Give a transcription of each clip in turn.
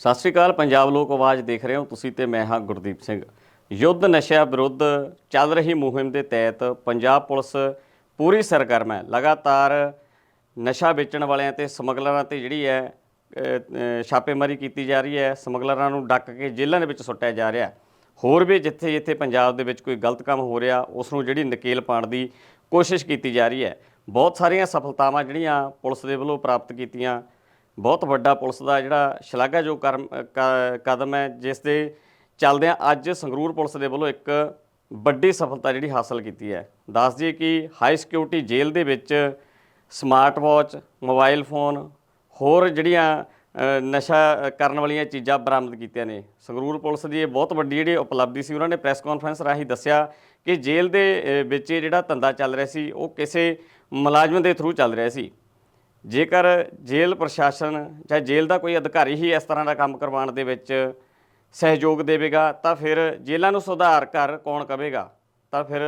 ਸਤਿ ਸ਼੍ਰੀ ਅਕਾਲ, ਪੰਜਾਬ ਲੋਕ ਆਵਾਜ਼ ਦੇਖ ਰਹੇ ਹੋ ਤੁਸੀਂ ਤੇ ਮੈਂ ਹਾਂ ਗੁਰਦੀਪ ਸਿੰਘ। ਯੁੱਧ ਨਸ਼ਿਆਂ ਵਿਰੁੱਧ ਚੱਲ ਰਹੀ ਮੁਹਿੰਮ ਦੇ ਤਹਿਤ ਪੰਜਾਬ ਪੁਲਿਸ ਪੂਰੀ ਸਰਗਰਮ ਹੈ। ਲਗਾਤਾਰ ਨਸ਼ਾ ਵੇਚਣ ਵਾਲਿਆਂ ਤੇ ਸਮਗਲਰਾਂ ਤੇ ਜਿਹੜੀ ਹੈ ਛਾਪੇਮਾਰੀ ਕੀਤੀ ਜਾ ਰਹੀ ਹੈ। ਸਮਗਲਰਾਂ ਨੂੰ ਡੱਕ ਕੇ ਜੇਲ੍ਹਾਂ ਦੇ ਵਿੱਚ ਸੁੱਟਿਆ ਜਾ ਰਿਹਾ ਹੋਰ ਵੀ ਜਿੱਥੇ ਜਿੱਥੇ ਪੰਜਾਬ ਦੇ ਵਿੱਚ ਕੋਈ ਗਲਤ ਕੰਮ ਹੋ ਰਿਹਾ, ਉਸ ਨੂੰ ਜਿਹੜੀ ਨਕੇਲ ਪਾਉਣ ਦੀ ਕੋਸ਼ਿਸ਼ ਕੀਤੀ ਜਾ ਰਹੀ ਹੈ। ਬਹੁਤ ਸਾਰੀਆਂ ਸਫਲਤਾਵਾਂ ਜਿਹੜੀਆਂ ਪੁਲਿਸ ਦੇ ਵੱਲੋਂ ਪ੍ਰਾਪਤ ਕੀਤੀਆਂ ਬਹੁਤ ਵੱਡਾ ਪੁਲਿਸ ਦਾ ਜਿਹੜਾ ਸ਼ਲਾਘਾਯੋਗ ਕਰਮ, ਕ- ਕਦਮ ਹੈ, ਜਿਸ ਦੇ ਚੱਲਦਿਆਂ ਅੱਜ ਸੰਗਰੂਰ ਪੁਲਿਸ ਦੇ ਵੱਲੋਂ ਇੱਕ ਵੱਡੀ ਸਫਲਤਾ ਜਿਹੜੀ ਹਾਸਲ ਕੀਤੀ ਹੈ। ਦੱਸ ਦਈਏ ਕਿ ਹਾਈ ਸਿਕਿਉਰਿਟੀ ਜੇਲ੍ਹ ਦੇ ਵਿੱਚ ਸਮਾਰਟ ਵਾਚ, ਮੋਬਾਈਲ ਫੋਨ, ਹੋਰ ਜਿਹੜੀਆਂ ਨਸ਼ਾ ਕਰਨ ਵਾਲੀਆਂ ਚੀਜ਼ਾਂ ਬਰਾਮਦ ਕੀਤੀਆਂ ਨੇ। ਸੰਗਰੂਰ ਪੁਲਿਸ ਦੀ ਇਹ ਬਹੁਤ ਵੱਡੀ ਜਿਹੜੀ ਉਪਲਬਧੀ ਸੀ, ਉਹਨਾਂ ਨੇ ਪ੍ਰੈਸ ਕਾਨਫਰੰਸ ਰਾਹੀਂ ਦੱਸਿਆ ਕਿ ਜੇਲ੍ਹ ਦੇ ਵਿੱਚ ਇਹ ਜਿਹੜਾ ਧੰਦਾ ਚੱਲ ਰਿਹਾ ਸੀ, ਉਹ ਕਿਸੇ ਮੁਲਾਜ਼ਮ ਦੇ ਥਰੂ ਚੱਲ ਰਿਹਾ ਸੀ। ਜੇਕਰ ਜੇਲ੍ਹ ਪ੍ਰਸ਼ਾਸਨ ਜਾਂ ਜੇਲ੍ਹ ਦਾ ਕੋਈ ਅਧਿਕਾਰੀ ਹੀ ਇਸ ਤਰ੍ਹਾਂ ਦਾ ਕੰਮ ਕਰਵਾਉਣ ਦੇ ਵਿੱਚ ਸਹਿਯੋਗ ਦੇਵੇਗਾ, ਤਾਂ ਫਿਰ ਜੇਲ੍ਹਾਂ ਨੂੰ ਸੁਧਾਰ ਕਰ ਕੌਣ ਕਵੇਗਾ? ਤਾਂ ਫਿਰ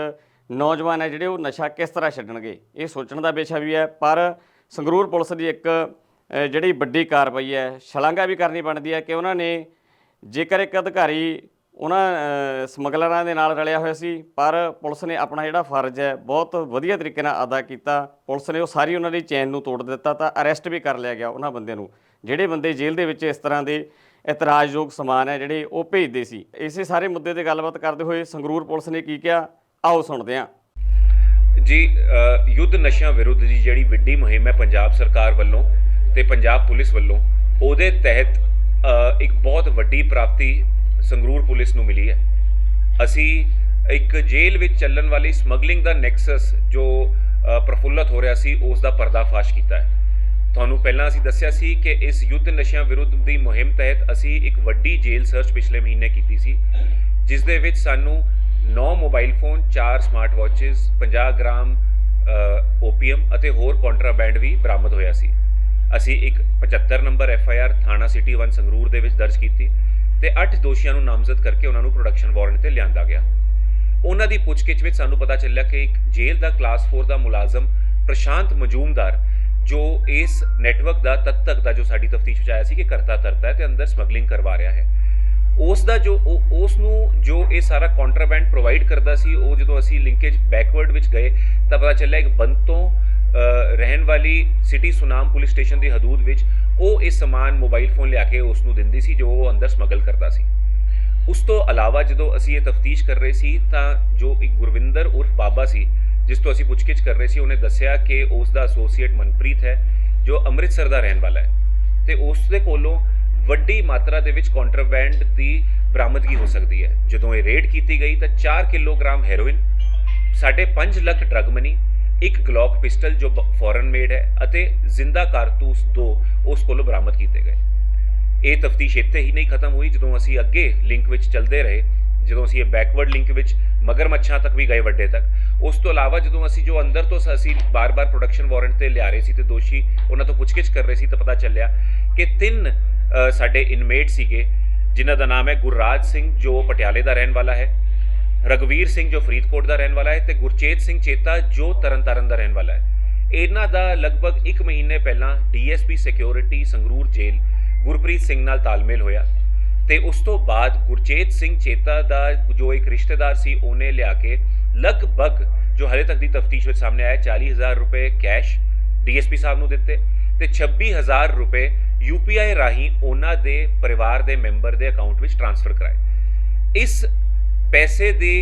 ਨੌਜਵਾਨ ਹੈ ਜਿਹੜੇ ਉਹ ਨਸ਼ਾ ਕਿਸ ਤਰ੍ਹਾਂ ਛੱਡਣਗੇ? ਇਹ ਸੋਚਣ ਦਾ ਵਿਸ਼ਾ ਵੀ ਹੈ, ਪਰ ਸੰਗਰੂਰ ਪੁਲਿਸ ਦੀ ਇੱਕ ਜਿਹੜੀ ਵੱਡੀ ਕਾਰਵਾਈ ਹੈ, ਸ਼ਲਾਘਾ ਵੀ ਕਰਨੀ ਬਣਦੀ ਹੈ ਕਿ ਉਹਨਾਂ ਨੇ ਜੇਕਰ ਇੱਕ ਅਧਿਕਾਰੀ ਉਹਨਾਂ ਸਮਗਲਰਾਂ ਦੇ ਨਾਲ ਰਲਿਆ ਹੋਇਆ ਸੀ, ਪਰ ਪੁਲਿਸ ਨੇ ਆਪਣਾ ਜਿਹੜਾ ਫਰਜ਼ ਹੈ, ਬਹੁਤ ਵਧੀਆ ਤਰੀਕੇ ਨਾਲ ਅਦਾ ਕੀਤਾ। ਪੁਲਿਸ ਨੇ ਉਹ ਸਾਰੀ ਉਹਨਾਂ ਦੀ ਚੈਨ ਨੂੰ ਤੋੜ ਦਿੱਤਾ ਤਾਂ ਅਰੈਸਟ ਵੀ ਕਰ ਲਿਆ ਗਿਆ ਉਹਨਾਂ ਬੰਦਿਆਂ ਨੂੰ। ਜਿਹੜੇ ਬੰਦੇ ਜੇਲ੍ਹ ਦੇ ਵਿੱਚ ਇਸ ਤਰ੍ਹਾਂ ਦੇ ਇਤਰਾਜ਼ਯੋਗ ਸਮਾਨ ਹੈ, ਜਿਹੜੇ ਉਹ ਭੇਜਦੇ ਸੀ। ਇਸੇ ਸਾਰੇ ਮੁੱਦੇ ਤੇ ਗੱਲਬਾਤ ਕਰਦੇ ਹੋਏ ਸੰਗਰੂਰ ਪੁਲਿਸ ਨੇ ਕੀ ਕਿਹਾ? ਆਓ ਸੁਣਦੇ ਹਾਂ। ਜੀ ਯੁੱਧ ਨਸ਼ਿਆਂ ਵਿਰੁੱਧ ਦੀ ਜਿਹੜੀ ਵੱਡੀ ਮੁਹਿੰਮ ਹੈ ਪੰਜਾਬ ਸਰਕਾਰ ਵੱਲੋਂ ਤੇ ਪੰਜਾਬ ਪੁਲਿਸ ਵੱਲੋਂ, ਉਹਦੇ ਤਹਿਤ ਇੱਕ ਬਹੁਤ ਵੱਡੀ ਪ੍ਰਾਪਤੀ ਸੰਗਰੂਰ ਪੁਲਿਸ ਨੂੰ ਮਿਲੀ ਹੈ। ਅਸੀਂ ਇੱਕ ਜੇਲ੍ਹ ਵਿੱਚ ਚੱਲਣ ਵਾਲੀ ਸਮਗਲਿੰਗ ਦਾ ਨੈਕਸਸ ਜੋ ਅ, ਪ੍ਰਫੁੱਲਤ ਹੋ ਰਿਹਾ ਸੀ ਉਸ ਦਾ ਪਰਦਾਫਾਸ਼ ਕੀਤਾ ਹੈ। ਤੁਹਾਨੂੰ ਪਹਿਲਾਂ ਅਸੀਂ ਦੱਸਿਆ ਸੀ ਕਿ ਇਸ ਯੁੱਧ ਨਸ਼ਿਆਂ ਵਿਰੁੱਧ ਦੀ ਮੁਹਿੰਮ ਤਹਿਤ ਅਸੀਂ ਇੱਕ ਵੱਡੀ ਜੇਲ੍ਹ ਸਰਚ ਪਿਛਲੇ ਮਹੀਨੇ ਕੀਤੀ ਸੀ ਜਿਸ ਦੇ ਵਿੱਚ ਸਾਨੂੰ 9 mobile phone 4 smart watches 50 gram opium ਅਤੇ ਹੋਰ ਕੰਟਰਾਬੈਂਡ ਵੀ ਬਰਾਮਦ ਹੋਇਆ ਸੀ। ਅਸੀਂ ਇੱਕ 75 ਨੰਬਰ ਐਫ ਆਈ ਆਰ ਥਾਣਾ ਸਿਟੀ 1 ਸੰਗਰੂਰ ਦੇ ਵਿੱਚ ਦਰਜ ਕੀਤੀ। ਤੇ 8 ਦੋਸ਼ੀਆਂ ਨੂੰ ਨਾਮਜ਼ਦ ਕਰਕੇ ਉਹਨਾਂ ਨੂੰ ਪ੍ਰੋਡਕਸ਼ਨ ਵਾਰੰਟ ਤੇ ਲਿਆਂਦਾ ਗਿਆ। ਉਹਨਾਂ ਦੀ ਪੁੱਛਗਿੱਛ ਵਿੱਚ ਸਾਨੂੰ ਪਤਾ ਚੱਲਿਆ ਕਿ ਇੱਕ ਜੇਲ੍ਹ ਦਾ ਕਲਾਸ 4 ਦਾ ਮੁਲਾਜ਼ਮ ਪ੍ਰਸ਼ਾਂਤ ਮਜੂਮਦਾਰ ਜੋ ਇਸ ਨੈਟਵਰਕ ਦਾ ਤਦ ਤੱਕ ਦਾ ਜੋ ਸਾਡੀ ਤਫਤੀਸ਼ ਵਿੱਚ ਆਇਆ ਸੀ ਕਿ ਕਰਤਾ ਤਰਤਾ ਹੈ ਤੇ ਅੰਦਰ ਸਮਗਲਿੰਗ ਕਰਵਾ ਰਿਹਾ ਹੈ। ਉਸ ਦਾ ਜੋ ਉਹ- ਉਸ ਨੂੰ ਜੋ ਇਹ ਸਾਰਾ ਕੰਟਰਾਬੈਂਡ ਪ੍ਰੋਵਾਈਡ ਕਰਦਾ ਸੀ ਉਹ ਜਦੋਂ ਅਸੀਂ ਲਿੰਕੇਜ ਬੈਕਵਰਡ ਵਿੱਚ ਗਏ ਤਾਂ ਪਤਾ ਚੱਲਿਆ ਇੱਕ ਬੰਤੋਂ ਅ, ਰਹਿਣ ਵਾਲੀ ਸਿਟੀ ਸੁਨਾਮ ਪੁਲਿਸ ਸਟੇਸ਼ਨ ਦੀ ਹਦੂਦ ਵਿੱਚ ਉਹ ਇਹ ਸਮਾਨ ਮੋਬਾਈਲ ਫੋਨ ਲਿਆ ਕੇ ਉਸ ਨੂੰ ਦਿੰਦੀ ਸੀ ਜੋ ਉਹ ਅੰਦਰ ਸਮਗਲ ਕਰਦਾ ਸੀ। ਉਸ ਤੋਂ ਇਲਾਵਾ ਜਦੋਂ ਅਸੀਂ ਇਹ ਤਫਤੀਸ਼ ਕਰ ਰਹੇ ਸੀ ਤਾਂ ਜੋ ਇੱਕ ਗੁਰਵਿੰਦਰ ਉਰਫ ਬਾਬਾ ਸੀ, ਜਿਸ ਤੋਂ ਅਸੀਂ ਪੁੱਛਗਿੱਛ ਕਰ ਰਹੇ ਸੀ, ਉਹਨੇ ਦੱਸਿਆ ਕਿ ਉਸ ਦਾ ਐਸੋਸੀਏਟ ਮਨਪ੍ਰੀਤ ਹੈ, ਜੋ ਅੰਮ੍ਰਿਤਸਰ ਦਾ ਰਹਿਣ ਵਾਲਾ ਹੈ। ਤੇ ਉਸ ਦੇ ਕੋਲੋਂ ਵੱਡੀ ਮਾਤਰਾ ਦੇ ਵਿੱਚ ਕੰਟਰਾਬੈਂਡ ਦੀ ਬਰਾਮਦਗੀ ਹੋ ਸਕਦੀ ਹੈ। ਜਦੋਂ ਇਹ ਰੇਡ ਕੀਤੀ ਗਈ ਤਾਂ 4 ਕਿਲੋਗ੍ਰਾਮ ਹੈਰੋਇਨ, ਸਾਢੇ 5 ਲੱਖ ਡਰਗ ਮਨੀ ਇੱਕ ਗਲੌਕ ਪਿਸਟਲ ਜੋ ਫੋਰਨ ਮੇਡ ਹੈ ਅਤੇ ਜ਼ਿੰਦਾ ਕਾਰਤੂਸ ਦੋ ਉਸ ਕੋਲੋਂ ਬਰਾਮਦ ਕੀਤੇ ਗਏ। ਇਹ ਤਫਤੀਸ਼ ਇੱਥੇ ਹੀ ਨਹੀਂ ਖਤਮ ਹੋਈ, ਜਦੋਂ ਅਸੀਂ ਅੱਗੇ ਲਿੰਕ ਵਿੱਚ ਚੱਲਦੇ ਰਹੇ, ਜਦੋਂ ਅਸੀਂ ਇਹ ਬੈਕਵਰਡ ਲਿੰਕ ਵਿੱਚ ਮਗਰਮੱਛਾਂ ਤੱਕ ਵੀ ਗਏ ਵੱਡੇ ਤੱਕ। ਉਸ ਤੋਂ ਇਲਾਵਾ ਜਦੋਂ ਅਸੀਂ ਜੋ ਅੰਦਰ ਤੋਂ ਅਸੀਂ ਬਾਰ-ਬਾਰ ਪ੍ਰੋਡਕਸ਼ਨ ਵਾਰੰਟ ਤੇ ਲਿਆ ਰਹੇ ਸੀ ਤੇ ਦੋਸ਼ੀ ਉਹਨਾਂ ਤੋਂ ਪੁੱਛਗਿੱਛ ਕਰ ਰਹੇ ਸੀ ਤਾਂ ਪਤਾ ਚੱਲਿਆ ਕਿ ਤਿੰਨ ਸਾਡੇ ਇਨਮੇਟ ਸੀਗੇ, ਜਿਨ੍ਹਾਂ ਦਾ ਨਾਮ ਹੈ ਗੁਰਰਾਜ ਸਿੰਘ, ਜੋ ਪਟਿਆਲੇ ਦਾ ਰਹਿਣ ਵਾਲਾ ਹੈ। ਰਗਵੀਰ ਸਿੰਘ ਜੋ ਫਰੀਦਕੋਟ ਦਾ ਰਹਿਣ ਵਾਲਾ ਹੈ ਤੇ ਗੁਰਚੇਤ ਸਿੰਘ ਚੇਤਾ ਜੋ ਤਰਨਤਾਰਨ ਦਾ ਰਹਿਣ ਵਾਲਾ ਹੈ। ਇਹਨਾਂ ਦਾ ਲਗਭਗ 1 ਮਹੀਨੇ ਪਹਿਲਾਂ DSP security Sangrur jail Gurpreet Singh ਨਾਲ ਤਾਲਮੇਲ ਹੋਇਆ ਤੇ ਉਸ ਤੋਂ ਬਾਅਦ ਗੁਰਚੇਤ ਸਿੰਘ ਚੇਤਾ ਦਾ ਜੋ ਇੱਕ ਰਿਸ਼ਤੇਦਾਰ ਸੀ, ਉਹਨੇ ਲਿਆ ਕੇ ਲਗਭਗ ਜੋ ਹਲੇ ਤੱਕ ਦੀ ਤਫਤੀਸ਼ ਵਿੱਚ ਸਾਹਮਣੇ ਆਇਆ 40000 ਰੁਪਏ ਕੈਸ਼ ਡੀਐਸਪੀ ਸਾਹਿਬ ਨੂੰ ਦਿੱਤੇ ਤੇ 26000 ਰੁਪਏ ਯੂਪੀਆਈ ਰਾਹੀਂ ਉਹਨਾਂ ਦੇ ਪਰਿਵਾਰ ਦੇ ਮੈਂਬਰ ਦੇ ਅਕਾਊਂਟ ਵਿੱਚ ਟ੍ਰਾਂਸਫਰ ਕਰਾਏ। ਇਸ ਪੈਸੇ ਦੇ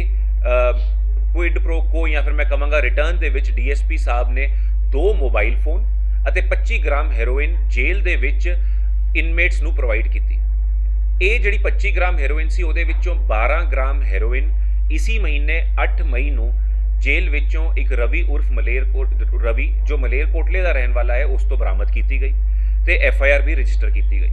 ਕੁਇਡ ਪ੍ਰੋ ਕੋ ਜਾਂ ਫਿਰ ਮੈਂ ਕਹਾਂਗਾ ਰਿਟਰਨ ਦੇ ਵਿੱਚ ਡੀਐਸਪੀ ਸਾਹਿਬ ਨੇ ਦੋ ਮੋਬਾਈਲ ਫੋਨ ਅਤੇ 25 ਗ੍ਰਾਮ ਹੈਰੋਇਨ ਜੇਲ੍ਹ ਦੇ ਵਿੱਚ ਇਨਮੇਟਸ ਨੂੰ ਪ੍ਰੋਵਾਈਡ ਕੀਤੀ। ਇਹ ਜਿਹੜੀ 25 ਗ੍ਰਾਮ ਹੈਰੋਇਨ ਸੀ, ਉਹਦੇ ਵਿੱਚੋਂ 12 ਗ੍ਰਾਮ ਹੈਰੋਇਨ ਇਸੀ ਮਹੀਨੇ 8 ਮਈ ਨੂੰ ਜੇਲ੍ਹ ਵਿੱਚੋਂ ਇੱਕ ਰਵੀ ਉਰਫ ਮਲੇਰਕੋਟ ਰਵੀ, ਜੋ ਮਲੇਰਕੋਟਲੇ ਦਾ ਰਹਿਣ ਵਾਲਾ ਹੈ, ਉਸ ਤੋਂ ਬਰਾਮਦ ਕੀਤੀ ਗਈ ਤੇ ਐਫ ਆਈ ਆਰ ਵੀ ਰਜਿਸਟਰ ਕੀਤੀ ਗਈ।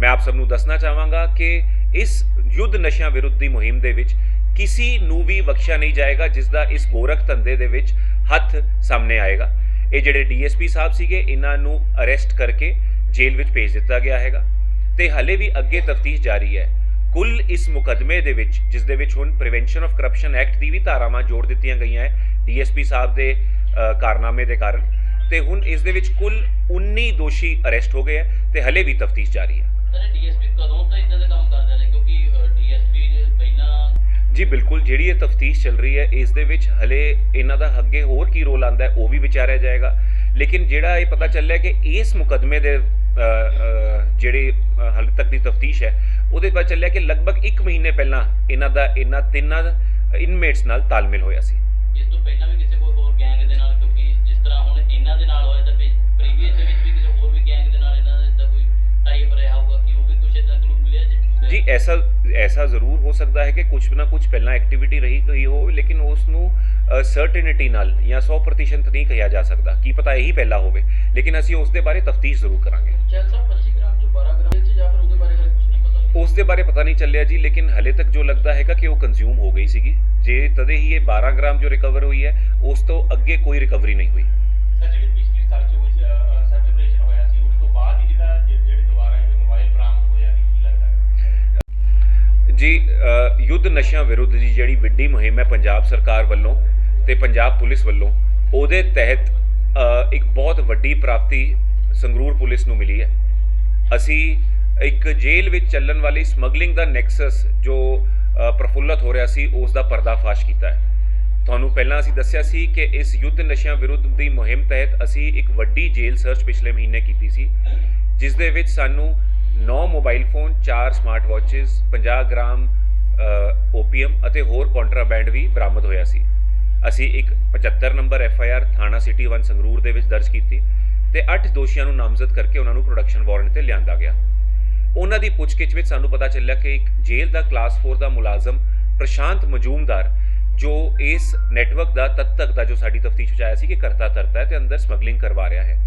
ਮੈਂ ਆਪ ਸਭ ਨੂੰ ਦੱਸਣਾ ਚਾਹਾਂਗਾ ਕਿ ਇਸ ਯੁੱਧ ਨਸ਼ਿਆਂ ਵਿਰੁੱਧ ਦੀ ਮੁਹਿੰਮ ਦੇ ਵਿੱਚ ਕਿਸੇ ਨੂੰ ਵੀ ਬਖਸ਼ਿਆ ਨਹੀਂ ਜਾਏਗਾ ਜਿਸ ਦਾ ਇਸ ਗੋਰਖ ਧੰਦੇ ਦੇ ਵਿੱਚ ਹੱਥ ਸਾਹਮਣੇ ਆਏਗਾ। ਇਹ ਜਿਹੜੇ ਡੀਐਸਪੀ ਸਾਹਿਬ ਸੀਗੇ, ਇਹਨਾਂ ਨੂੰ ਅਰੈਸਟ ਕਰਕੇ ਜੇਲ੍ਹ ਵਿੱਚ ਭੇਜ ਦਿੱਤਾ ਗਿਆ ਹੈਗਾ। ਤੇ ਹਲੇ ਵੀ ਅੱਗੇ ਤਫਤੀਸ਼ ਜਾਰੀ ਹੈ। ਕੁੱਲ ਇਸ ਮੁਕਦਮੇ ਦੇ ਵਿੱਚ, ਜਿਸ ਦੇ ਵਿੱਚ ਹੁਣ ਪ੍ਰੀਵੈਂਸ਼ਨ ਆਫ ਕਰਪਸ਼ਨ ਐਕਟ ਦੀ ਵੀ ਧਾਰਾਵਾਂ ਜੋੜ ਦਿੱਤੀਆਂ ਗਈਆਂ ਹੈ ਡੀਐਸਪੀ ਸਾਹਿਬ ਦੇ ਕਾਰਨਾਮੇ ਦੇ ਕਾਰਨ। ਤੇ ਹੁਣ ਇਸ ਦੇ ਵਿੱਚ ਕੁੱਲ 19 ਦੋਸ਼ੀ ਅਰੈਸਟ ਹੋ ਗਏ ਹੈ ਤੇ ਹਲੇ ਵੀ ਤਫਤੀਸ਼ ਜਾਰੀ ਹੈ। ਸਰ ਡੀਐਸਪੀ ਕਦੋਂ ਤੋਂ ਇਦਾਂ ਦੇ ਕੰਮ ਜੀ ਬਿਲਕੁਲ ਜਿਹੜੀ ਇਹ ਤਫਤੀਸ਼ ਚੱਲ ਰਹੀ ਹੈ ਇਸ ਦੇ ਵਿੱਚ ਹਲੇ ਇਹਨਾਂ ਦਾ ਅੱਗੇ ਹੋਰ ਕੀ ਰੋਲ ਆਂਦਾ ਹੈ ਉਹ ਵੀ ਵਿਚਾਰਿਆ ਜਾਏਗਾ। ਲੇਕਿਨ ਜਿਹੜਾ ਇਹ ਪਤਾ ਚੱਲਿਆ ਕਿ ਇਸ ਮੁਕਦਮੇ ਦੇ ਜਿਹੜੇ ਹਾਲੇ ਤੱਕ ਦੀ ਤਫਤੀਸ਼ ਹੈ ਉਹਦੇ ਪਤਾ ਚੱਲਿਆ ਕਿ ਲਗਭਗ 1 ਮਹੀਨੇ ਪਹਿਲਾਂ ਇਹਨਾਂ ਦਾ ਇਹਨਾਂ ਤਿੰਨਾਂ ਇਨਮੇਟਸ ਨਾਲ ਤਾਲਮੇਲ ਹੋਇਆ ਸੀ। ਇਸ ਤੋਂ ਪਹਿਲਾਂ ਵੀ ਕਿਸੇ ਕੋਈ ਹੋਰ ਗੈਂਗ ਦੇ ਨਾਲ ਕਿਉਂਕਿ ਜਿਸ ਤਰ੍ਹਾਂ ਹੁਣ ਇਹਨਾਂ ਦੇ ਨਾਲ ਹੋਇਆ ਤਾਂ ਪ੍ਰੀਵੀਅਸ ਦੇ ਵਿੱਚ ਵੀ ਕਿਸੇ ਹੋਰ ਵੀ ਗੈਂਗ ਦੇ ਨਾਲ ਇਹਨਾਂ ਦਾ ਕੋਈ ਟਾਈਪ ਰਿਹਾ ਹੋਊਗਾ ਕਿ ਉਹ ਵੀ ਕੁਝ ਇਦਾਂ ਕਲੂ ਮਿਲਿਆ ਜਿ- ਜੀ ਐਸਾ ਐਸਾ ਜ਼ਰੂਰ ਹੋ ਸਕਦਾ ਹੈ ਕਿ ਕੁਝ ਨਾ ਕੁਝ ਪਹਿਲਾਂ ਐਕਟੀਵਿਟੀ ਰਹੀ ਗਈ ਹੋ ਲੇਕਿਨ ਉਸ ਨੂੰ ਸਰਟੇਨਿਟੀ ਨਾਲ ਜਾਂ 100% ਨਹੀਂ ਕਿਹਾ ਜਾ ਸਕਦਾ ਕੀ ਪਤਾ ਇਹੀ ਪਹਿਲਾਂ ਹੋਵੇ ਲੇਕਿਨ ਅਸੀਂ ਉਸ ਦੇ ਬਾਰੇ ਤਫਤੀਸ਼ ਜ਼ਰੂਰ ਕਰਾਂਗੇ ਚੈਲ ਸਾਹਿਬ 25 ਗ੍ਰਾਮ ਚੋਂ 12 ਗ੍ਰਾਮ ਚ ਜਾਂ ਫਿਰ ਉਹਦੇ ਬਾਰੇ ਹਲੇ ਕੁਝ ਨਹੀਂ ਪਤਾ ਉਸ ਦੇ ਬਾਰੇ ਪਤਾ ਨਹੀਂ ਚੱਲਿਆ ਜੀ ਲੇਕਿਨ ਹਲੇ ਤੱਕ ਜੋ ਲੱਗਦਾ ਹੈਗਾ ਕਿ ਉਹ ਕੰਜ਼ਿਊਮ ਹੋ ਗਈ ਸੀਗੀ ਜੇ ਤਦੇ ਹੀ ਇਹ 12 ਗ੍ਰਾਮ ਜੋ ਰਿਕਵਰ ਹੋਈ ਹੈ ਉਸ ਤੋਂ ਅੱਗੇ ਕੋਈ ਰਿਕਵਰੀ ਨਹੀਂ ਹੋਈ ਸਰ ਜਿਹੜੀ ਜੀ ਯੁੱਧ ਨਸ਼ਿਆਂ ਵਿਰੁੱਧ ਦੀ ਜਿਹੜੀ ਵੱਡੀ ਮੁਹਿੰਮ ਹੈ ਪੰਜਾਬ ਸਰਕਾਰ ਵੱਲੋਂ ਤੇ ਪੰਜਾਬ ਪੁਲਿਸ ਵੱਲੋਂ ਉਹਦੇ ਤਹਿਤ ਇੱਕ ਬਹੁਤ ਵੱਡੀ ਪ੍ਰਾਪਤੀ ਸੰਗਰੂਰ ਪੁਲਿਸ ਨੂੰ ਮਿਲੀ ਹੈ। ਅਸੀਂ ਇੱਕ ਜੇਲ੍ਹ ਵਿੱਚ ਚੱਲਣ ਵਾਲੀ ਸਮਗਲਿੰਗ ਦਾ ਨੈਕਸਸ ਜੋ ਅ, ਪ੍ਰਫੁੱਲਤ ਹੋ ਰਿਹਾ ਸੀ ਉਸ ਦਾ ਪਰਦਾਫਾਸ਼ ਕੀਤਾ ਹੈ। ਤੁਹਾਨੂੰ ਪਹਿਲਾਂ ਅਸੀਂ ਦੱਸਿਆ ਸੀ ਕਿ ਇਸ ਯੁੱਧ ਨਸ਼ਿਆਂ ਵਿਰੁੱਧ ਦੀ ਮੁਹਿੰਮ ਤਹਿਤ ਅਸੀਂ ਇੱਕ ਵੱਡੀ ਜੇਲ੍ਹ ਸਰਚ ਪਿਛਲੇ ਮਹੀਨੇ ਕੀਤੀ ਸੀ ਜਿਸ ਦੇ ਵਿੱਚ ਸਾਨੂੰ 9 mobile phone 4 smart watches 50 gram opium ਅਤੇ ਹੋਰ ਕੰਟਰਾਬੈਂਡ ਵੀ ਬਰਾਮਦ ਹੋਇਆ ਸੀ। ਅਸੀਂ ਇੱਕ 75 ਨੰਬਰ ਐਫ ਆਈ ਆਰ ਥਾਣਾ ਸਿਟੀ 1 ਸੰਗਰੂਰ ਦੇ ਵਿੱਚ ਦਰਜ ਕੀਤੀ ਤੇ 8 ਦੋਸ਼ੀਆਂ ਨੂੰ ਨਾਮਜ਼ਦ ਕਰਕੇ ਉਹਨਾਂ ਨੂੰ ਪ੍ਰੋਡਕਸ਼ਨ ਵਾਰੰਟ ਤੇ ਲਿਆਂਦਾ ਗਿਆ। ਉਹਨਾਂ ਦੀ ਪੁੱਛਗਿੱਛ ਵਿੱਚ ਸਾਨੂੰ ਪਤਾ ਚੱਲਿਆ ਕਿ ਇੱਕ ਜੇਲ੍ਹ ਦਾ ਕਲਾਸ 4 ਦਾ ਮੁਲਾਜ਼ਮ ਪ੍ਰਸ਼ਾਂਤ ਮਜੂਮਦਾਰ, ਜੋ ਇਸ ਨੈਟਵਰਕ ਦਾ ਤਦ ਤੱਕ ਦਾ ਜੋ ਸਾਡੀ ਤਫਤੀਸ਼ ਵਿੱਚ ਆਇਆ ਸੀ ਕਿ ਕਰਤਾ ਧਰਤਾ ਹੈ ਤੇ ਅੰਦਰ ਸਮਗਲਿੰਗ ਕਰਵਾ ਰਿਹਾ ਹੈ।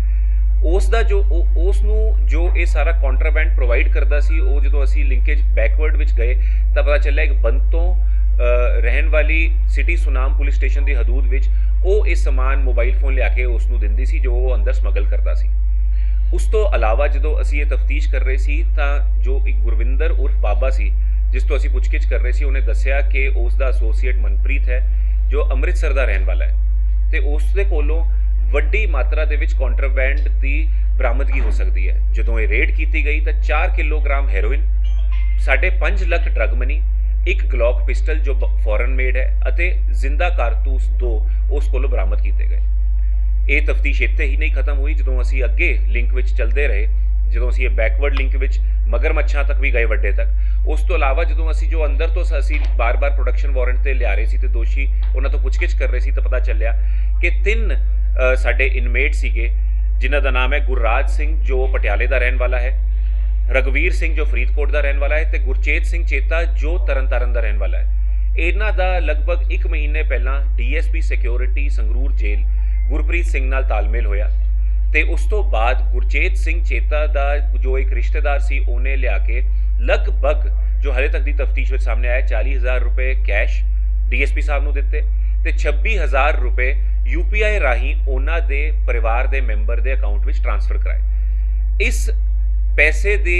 ਉਸ ਦਾ ਜੋ ਉਹ- ਉਸ ਨੂੰ ਜੋ ਇਹ ਸਾਰਾ ਕੰਟਰਾਬੈਂਡ ਪ੍ਰੋਵਾਈਡ ਕਰਦਾ ਸੀ ਉਹ ਜਦੋਂ ਅਸੀਂ ਲਿੰਕੇਜ ਬੈਕਵਰਡ ਵਿੱਚ ਗਏ ਤਾਂ ਪਤਾ ਚੱਲਿਆ ਇੱਕ ਬੰਤੋਂ ਅ, ਰਹਿਣ ਵਾਲੀ ਸਿਟੀ ਸੁਨਾਮ ਪੁਲਿਸ ਸਟੇਸ਼ਨ ਦੀ ਹਦੂਦ ਵਿੱਚ ਉਹ ਇਹ ਸਮਾਨ ਮੋਬਾਈਲ ਫੋਨ ਲਿਆ ਕੇ ਉਸ ਨੂੰ ਦਿੰਦੀ ਸੀ ਜੋ ਉਹ ਅੰਦਰ ਸਮਗਲ ਕਰਦਾ ਸੀ। ਉਸ ਤੋਂ ਇਲਾਵਾ ਜਦੋਂ ਅਸੀਂ ਇਹ ਤਫਤੀਸ਼ ਕਰ ਰਹੇ ਸੀ ਤਾਂ ਜੋ ਇੱਕ ਗੁਰਵਿੰਦਰ ਉਰਫ ਬਾਬਾ ਸੀ ਜਿਸ ਤੋਂ ਅਸੀਂ ਪੁੱਛਗਿੱਛ ਕਰ ਰਹੇ ਸੀ ਉਹਨੇ ਦੱਸਿਆ ਕਿ ਉਸ ਦਾ ਐਸੋਸੀਏਟ ਮਨਪ੍ਰੀਤ ਹੈ ਜੋ ਅੰਮ੍ਰਿਤਸਰ ਦਾ ਰਹਿਣ ਵਾਲਾ ਹੈ। ਤੇ ਉਸ ਦੇ ਕੋਲੋਂ ਵੱਡੀ ਮਾਤਰਾ ਦੇ ਵਿੱਚ ਕੰਟਰਾਬੈਂਡ ਦੀ ਬਰਾਮਦਗੀ ਹੋ ਸਕਦੀ ਹੈ। ਜਦੋਂ ਇਹ ਰੇਡ ਕੀਤੀ ਗਈ ਤਾਂ 4 ਕਿਲੋਗ੍ਰਾਮ ਹੈਰੋਇਨ, ਸਾਢੇ 5 ਲੱਖ ਡਰਗ ਮਨੀ ਇੱਕ ਗਲੌਕ ਪਿਸਟਲ ਜੋ ਫੋਰਨ ਮੇਡ ਹੈ ਅਤੇ ਜ਼ਿੰਦਾ ਕਾਰਤੂਸ ਦੋ ਉਸ ਕੋਲੋਂ ਬਰਾਮਦ ਕੀਤੇ ਗਏ। ਇਹ ਤਫਤੀਸ਼ ਇੱਥੇ ਹੀ ਨਹੀਂ ਖਤਮ ਹੋਈ, ਜਦੋਂ ਅਸੀਂ ਅੱਗੇ ਲਿੰਕ ਵਿੱਚ ਚੱਲਦੇ ਰਹੇ, ਜਦੋਂ ਅਸੀਂ ਇਹ ਬੈਕਵਰਡ ਲਿੰਕ ਵਿੱਚ ਮਗਰਮੱਛਾਂ ਤੱਕ ਵੀ ਗਏ ਵੱਡੇ ਤੱਕ। ਉਸ ਤੋਂ ਇਲਾਵਾ ਜਦੋਂ ਅਸੀਂ ਜੋ ਅੰਦਰ ਤੋਂ ਅਸੀਂ ਬਾਰ-ਬਾਰ ਪ੍ਰੋਡਕਸ਼ਨ ਵਾਰੰਟ ਤੇ ਲਿਆ ਰਹੇ ਸੀ ਤੇ ਦੋਸ਼ੀ ਉਹਨਾਂ ਤੋਂ ਪੁੱਛਗਿੱਛ ਕਰ ਰਹੇ ਸੀ ਤਾਂ ਪਤਾ ਚੱਲਿਆ ਕਿ ਤਿੰਨ ਸਾਡੇ ਇਨਮੇਟ ਸੀਗੇ, ਜਿਨ੍ਹਾਂ ਦਾ ਨਾਮ ਹੈ ਗੁਰਰਾਜ ਸਿੰਘ, ਜੋ ਪਟਿਆਲੇ ਦਾ ਰਹਿਣ ਵਾਲਾ ਹੈ ਰਗਵੀਰ ਸਿੰਘ, ਜੋ ਫਰੀਦਕੋਟ ਦਾ ਰਹਿਣ ਵਾਲਾ ਹੈ ਤੇ ਗੁਰਚੇਤ ਸਿੰਘ ਚੇਤਾ, ਜੋ ਤਰਨਤਾਰਨ ਦਾ ਰਹਿਣ ਵਾਲਾ ਹੈ। ਇਹਨਾਂ ਦਾ ਲਗਭਗ 1 ਮਹੀਨੇ ਪਹਿਲਾਂ ਡੀਐਸਪੀ ਸਿਕਿਉਰਿਟੀ, ਸੰਗਰੂਰ ਜੇਲ੍ਹ, ਗੁਰਪ੍ਰੀਤ ਸਿੰਘ ਨਾਲ ਤਾਲਮੇਲ ਹੋਇਆ ਤੇ ਉਸ ਤੋਂ ਬਾਅਦ ਗੁਰਚੇਤ ਸਿੰਘ ਚੇਤਾ ਦਾ ਜੋ ਇੱਕ ਰਿਸ਼ਤੇਦਾਰ ਸੀ, ਉਹਨੇ ਲਿਆ ਕੇ ਲਗਭਗ ਜੋ ਹਲੇ ਤੱਕ ਦੀ ਤਫਤੀਸ਼ ਵਿੱਚ ਸਾਹਮਣੇ ਆਇਆ 40000 ਰੁਪਏ ਕੈਸ਼ ਡੀਐਸਪੀ ਸਾਹਿਬ ਨੂੰ ਦਿੱਤੇ ਤੇ 26000 ਰੁਪਏ ਯੂਪੀਆਈ ਰਾਹੀਂ ਉਹਨਾਂ ਦੇ ਪਰਿਵਾਰ ਦੇ ਮੈਂਬਰ ਦੇ ਅਕਾਊਂਟ ਵਿੱਚ ਟ੍ਰਾਂਸਫਰ ਕਰਾਏ। ਇਸ ਪੈਸੇ ਦੇ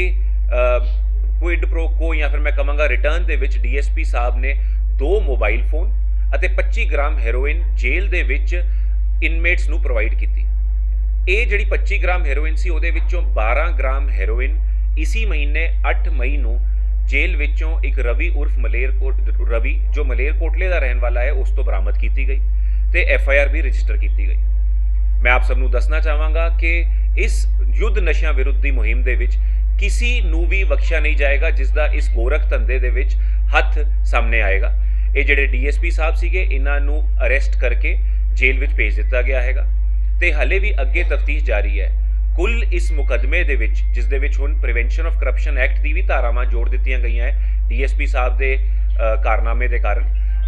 ਕੁਇਡ ਪ੍ਰੋ ਕੋ ਜਾਂ ਫਿਰ ਮੈਂ ਕਹਾਂਗਾ ਰਿਟਰਨ ਦੇ ਵਿੱਚ ਡੀਐਸਪੀ ਸਾਹਿਬ ਨੇ ਦੋ ਮੋਬਾਈਲ ਫੋਨ ਅਤੇ 25 ਗ੍ਰਾਮ ਹੈਰੋਇਨ ਜੇਲ੍ਹ ਦੇ ਵਿੱਚ ਇਨਮੇਟਸ ਨੂੰ ਪ੍ਰੋਵਾਈਡ ਕੀਤੀ। ਇਹ ਜਿਹੜੀ 25 ਗ੍ਰਾਮ ਹੈਰੋਇਨ ਸੀ, ਉਹਦੇ ਵਿੱਚੋਂ 12 ਗ੍ਰਾਮ ਹੈਰੋਇਨ ਇਸੀ ਮਹੀਨੇ 8 ਮਈ ਨੂੰ ਜੇਲ੍ਹ ਵਿੱਚੋਂ ਇੱਕ ਰਵੀ ਉਰਫ ਮਲੇਰਕੋਟ, ਰਵੀ, ਜੋ ਮਲੇਰਕੋਟਲੇ ਦਾ ਰਹਿਣ ਵਾਲਾ ਹੈ, ਉਸ ਤੋਂ ਬਰਾਮਦ ਕੀਤੀ ਗਈ। ਤੇ ਐਫ ਆਈ ਆਰ ਵੀ ਰਜਿਸਟਰ ਕੀਤੀ ਗਈ। ਮੈਂ ਆਪ ਸਭ ਨੂੰ ਦੱਸਣਾ ਚਾਹਾਂਗਾ ਕਿ ਇਸ ਯੁੱਧ ਨਸ਼ਿਆਂ ਵਿਰੁੱਧ ਦੀ ਮੁਹਿੰਮ ਦੇ ਵਿੱਚ ਕਿਸੇ ਨੂੰ ਵੀ ਬਖਸ਼ਿਆ ਨਹੀਂ ਜਾਏਗਾ ਜਿਸ ਦਾ ਇਸ ਗੋਰਖ ਧੰਦੇ ਦੇ ਵਿੱਚ ਹੱਥ ਸਾਹਮਣੇ ਆਏਗਾ। ਇਹ ਜਿਹੜੇ ਡੀਐਸਪੀ ਸਾਹਿਬ ਸੀਗੇ, ਇਹਨਾਂ ਨੂੰ ਅਰੈਸਟ ਕਰਕੇ ਜੇਲ੍ਹ ਵਿੱਚ ਭੇਜ ਦਿੱਤਾ ਗਿਆ ਹੈਗਾ। ਤੇ ਹਲੇ ਵੀ ਅੱਗੇ ਤਫਤੀਸ਼ ਜਾਰੀ ਹੈ। ਕੁੱਲ ਇਸ ਮੁਕਦਮੇ ਦੇ ਵਿੱਚ, ਜਿਸ ਦੇ ਵਿੱਚ ਹੁਣ ਪ੍ਰੀਵੈਂਸ਼ਨ ਆਫ ਕਰਪਸ਼ਨ ਐਕਟ ਦੀ ਵੀ ਧਾਰਾਵਾਂ ਜੋੜ ਦਿੱਤੀਆਂ ਗਈਆਂ ਹੈ ਡੀਐਸਪੀ ਸਾਹਿਬ ਦੇ ਕਾਰਨਾਮੇ ਦੇ ਕਾਰਨ।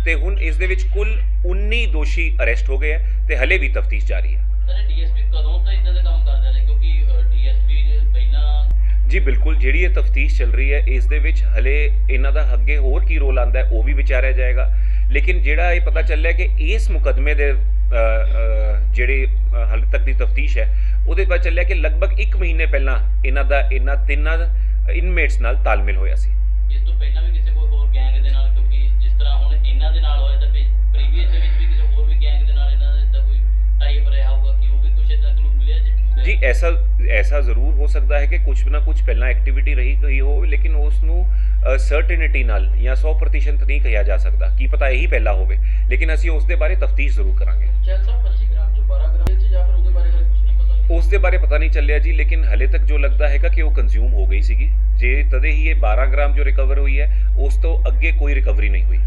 ਤੇ ਹੁਣ ਇਸ ਦੇ ਵਿੱਚ ਕੁੱਲ 19 ਦੋਸ਼ੀ ਅਰੈਸਟ ਹੋ ਗਏ ਹੈ ਤੇ ਹਲੇ ਵੀ ਤਫਤੀਸ਼ ਜਾਰੀ ਹੈ ਸਰ ਡੀਐਸਪੀ ਕਦੋਂ ਤੋਂ ਇਦਾਂ ਦੇ ਕੰਮ ਕਰਦੇ ਨੇ? ਕਿਉਂਕਿ ਡੀਐਸਪੀ ਪਹਿਲਾਂ ਜੀ ਬਿਲਕੁਲ ਜਿਹੜੀ ਇਹ ਤਫਤੀਸ਼ ਚੱਲ ਰਹੀ ਹੈ ਇਸ ਦੇ ਵਿੱਚ ਹਲੇ ਇਹਨਾਂ ਦਾ ਅੱਗੇ ਹੋਰ ਕੀ ਰੋਲ ਆਂਦਾ ਹੈ ਉਹ ਵੀ ਵਿਚਾਰਿਆ ਜਾਏਗਾ। ਲੇਕਿਨ ਜਿਹੜਾ ਇਹ ਪਤਾ ਚੱਲਿਆ ਕਿ ਇਸ ਮੁਕਦਮੇ ਦੇ ਜਿਹੜੇ ਹਾਲੇ ਤੱਕ ਦੀ ਤਫਤੀਸ਼ ਹੈ ਉਹਦੇ ਪਤਾ ਚੱਲਿਆ ਕਿ ਲਗਭਗ 1 ਮਹੀਨੇ ਪਹਿਲਾਂ ਇਹਨਾਂ ਦਾ ਇਹਨਾਂ ਤਿੰਨਾਂ ਇਨਮੇਟਸ ਨਾਲ ਤਾਲਮੇਲ ਹੋਇਆ ਸੀ। ਇਸ ਤੋਂ ਪਹਿਲਾਂ ਵੀ ਮਿਲਿਆ ਜਿ- ਜੀ ਐਸਾ ਐਸਾ ਜ਼ਰੂਰ ਹੋ ਸਕਦਾ ਹੈ ਕਿ ਕੁਝ ਨਾ ਕੁਝ ਪਹਿਲਾਂ ਐਕਟੀਵਿਟੀ ਰਹੀ ਗਈ ਹੋ ਲੇਕਿਨ ਉਸ ਨੂੰ ਸਰਟੇਨਿਟੀ ਨਾਲ ਜਾਂ 100% ਨਹੀਂ ਕਿਹਾ ਜਾ ਸਕਦਾ ਕੀ ਪਤਾ ਇਹੀ ਪਹਿਲਾ ਹੋਵੇ ਲੇਕਿਨ ਅਸੀਂ ਉਸ ਦੇ ਬਾਰੇ ਤਫਤੀਸ਼ ਜ਼ਰੂਰ ਕਰਾਂਗੇ ਚੈਕ ਸਾਹਿਬ 25 ਗ੍ਰਾਮ ਚ 12 ਗ੍ਰਾਮ ਚ ਜਾਂ ਫਿਰ ਉਹਦੇ ਬਾਰੇ ਕੁਝ ਨਹੀਂ ਪਤਾ ਉਸ ਦੇ ਬਾਰੇ ਪਤਾ ਨਹੀਂ ਚੱਲਿਆ ਜੀ ਲੇਕਿਨ ਹਲੇ ਤੱਕ ਜੋ ਲੱਗਦਾ ਹੈਗਾ ਕਿ ਉਹ ਕੰਜ਼ਿਊਮ ਹੋ ਗਈ ਸੀਗੀ ਜੇ ਤਦੇ ਹੀ ਇਹ 12 ਗ੍ਰਾਮ ਜੋ ਰਿਕਵਰ ਹੋਈ ਹੈ ਉਸ ਤੋਂ ਅੱਗੇ ਕੋਈ ਰਿਕਵਰੀ ਨਹੀਂ ਹੋਈ